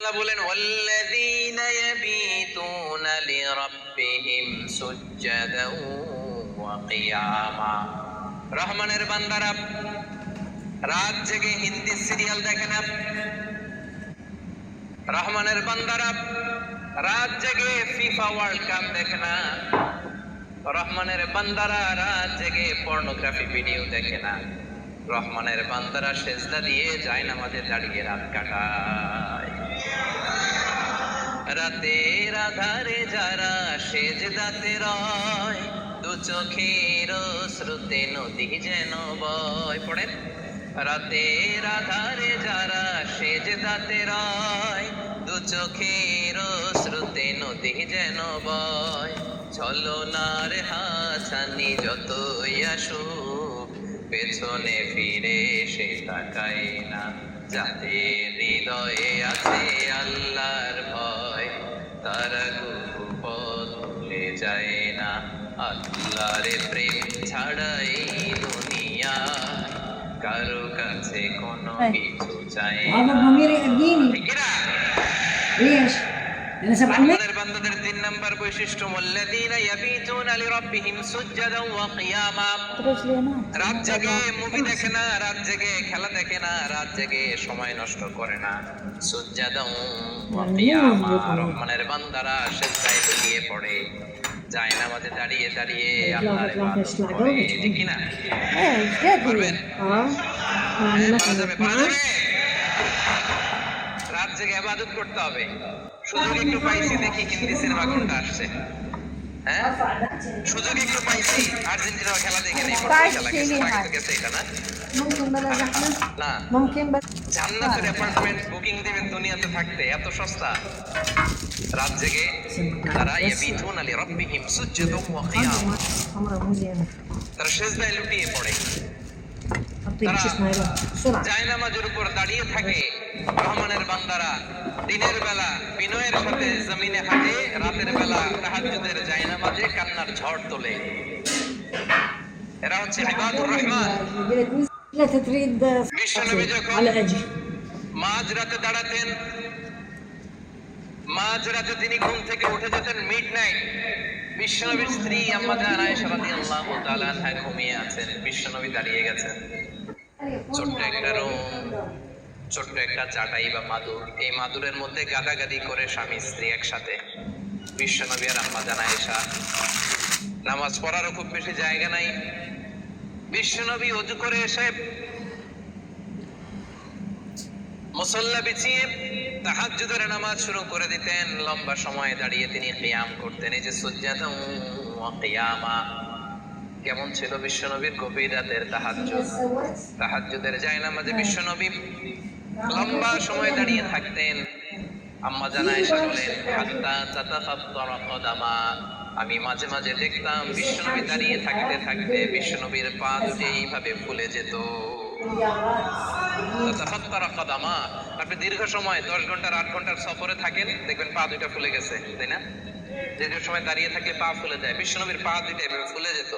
বলেন রহমানের বান্দারা, রাত জেগে হিন্দি সিরিয়াল দেখে না? রহমানের বান্দারা, রাত জেগে ফিফা ওয়ার্ল্ড কাপ দেখে না? রহমানের বান্দারা, রাত জেগে পর্নোগ্রাফি ভিডিও দেখে না? রহমানের বান্দারা সেজদা দিয়ে যায় আমাদের দাঁড়িয়ে রাত কাটায়। রাতের আধারে যারা সেজদাতে রয়, দু চোখের শ্রুতে নদী যেন বয়। পড়েন? রাতের আধারে যারা সেজদাতে রয়, দু চোখের শ্রুতে নদী যেন বয়। ছলনার হাসানি যতই আসুক পেছনে ফিরে এসে তাকাই না। যাতে হৃদয়ে আছে আল্লাহর ভয় তারা গুরুপদ ভুলে যায় না। আল্লাহর প্রেম ছাড়াই দুনিয়া কারও কাছে কোনো কিছু চাই না। বান্দাদের তিন নাম্বার বৈশিষ্ট্য মুল্লাযীনা ইয়াবিতুনা লিরাব্বিহিম সুজদান ওয়া কিয়ামা রাত জেগে মুভি দেখে না রাত জেগে খেলা দেখে না রাত জেগে সময় নষ্ট করে না। সুজদান ওয়া কিয়ামা রহমানের বান্দারা সেজদায় গিয়ে পড়ে যায় না মাঝে দাঁড়িয়ে দাঁড়িয়ে আল্লাহর ইবাদত করে। না হ্যাঁ কে করবেন হ্যাঁ আল্লাহ হ্যাঁ, যাবে পারবে নিজেকে আবাদত করতে হবে। সুযোগ একটু পাইছি দেখি হিন্দি সিনেমা কোনটা আসছে। হ্যাঁ? সুযোগ একটু পাইছি আর্জেন্টিনার খেলা দেখে নেই খেলা না? তারা ইয়াবিথুন আলি উপর দাঁড়িয়ে থাকে। রহমানের বান্দারা, দিনের বেলা বিনয়ের সাথে জমিনে হাঁটে, রাতের বেলা তাহাজুদের জায়না মাঝে কান্নার ঝড় তোলে। এরা হচ্ছে ইবাদুর রহমান। বিশ্বনবী যখন দাঁড়াতেন তিনি ঘুম থেকে উঠে যেতেন মিড নাইট বিশ্বনবীর স্ত্রী আম্মা ঘুমিয়ে আছেন, বিশ্বনবী দাঁড়িয়ে গেছেন। ছোট্ট একটা রুম ছোট্ট একটা চাটাই বা মাদুর। এই মাদুরের মধ্যে গাদাগাদি করে স্বামী, স্ত্রী একসাথে। বিশ্বনবী আর আম্মা জান আয়েশা নামাজ পড়ারও খুব বেশি জায়গা নাই। বিশ্বনবী অজু করে এসে মুসল্লা বিছিয়ে তাহাজ্জুদের নামাজ শুরু করে দিতেন। লম্বা সময় দাঁড়িয়ে তিনি কিয়াম করতেন। এই যে ওয়া কিয়ামা কেমন ছিল বিশ্বনবীর গভীর রাতের তাহাজ্জুদ? তাহাজ্জুদের জায়নামাজে বিশ্বনবী লম্বা সময় দাঁড়িয়ে থাকতেন। আম্মা জানা এসে বলেন হাত্তা তাতাফাত্তারা কদামা। আমি মাঝে মাঝে দেখতাম বিশ্বনবী দাঁড়িয়ে থাকতে থাকতে বিশ্বনবীর পা দুটি এইভাবে ফুলে যেত। দীর্ঘ সময়, দশ ঘণ্টার আট ঘণ্টার সফরে থাকেন, দেখবেন পা দুইটা ফুলে গেছে, তাই না? দীর্ঘ সময় দাঁড়িয়ে থাকলে পা ফুলে যায়। বিশ্বনবীর পা দুইটা এভাবে ফুলে যেত।